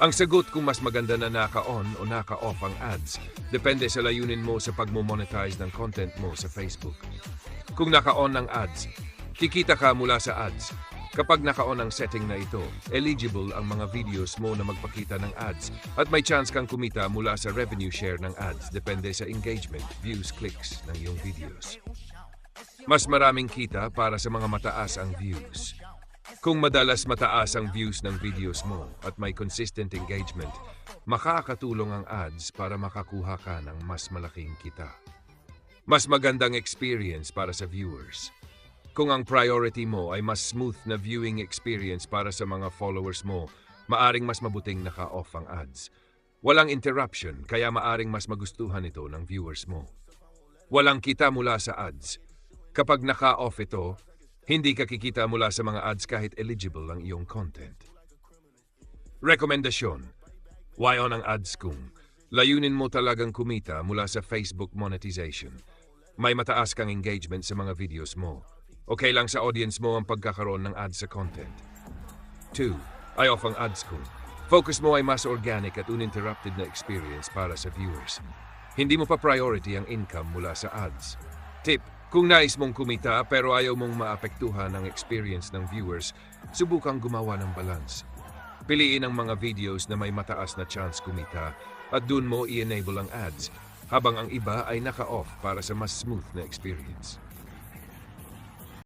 Ang sagot kung mas maganda na naka-on o naka-off ang ads, depende sa layunin mo sa pagmo-monetize ng content mo sa Facebook. Kung naka-on ang ads, kikita ka mula sa ads. Kapag naka-on ang setting na ito, eligible ang mga videos mo na magpakita ng ads at may chance kang kumita mula sa revenue share ng ads depende sa engagement, views, clicks ng iyong videos. Mas maraming kita para sa mga mataas ang views. Kung madalas mataas ang views ng videos mo at may consistent engagement, makakatulong ang ads para makakuha ka ng mas malaking kita. Mas magandang experience para sa viewers. Kung ang priority mo ay mas smooth na viewing experience para sa mga followers mo, maaring mas mabuting naka-off ang ads. Walang interruption, kaya maaring mas magustuhan ito ng viewers mo. Walang kita mula sa ads. Kapag naka-off ito, hindi ka kikita mula sa mga ads kahit eligible ang iyong content. Rekomendasyon. Why on ang ads kung layunin mo talagang kumita mula sa Facebook monetization. May mataas kang engagement sa mga videos mo. Okay lang sa audience mo ang pagkakaroon ng ads sa content. 2. Ay off ang ads kung focus mo ay mas organic at uninterrupted na experience para sa viewers. Hindi mo pa priority ang income mula sa ads. Tip, kung nais mong kumita pero ayaw mong maapektuhan ang experience ng viewers, subukang gumawa ng balance. Piliin ang mga videos na may mataas na chance kumita at dun mo i-enable ang ads, habang ang iba ay naka-off para sa mas smooth na experience.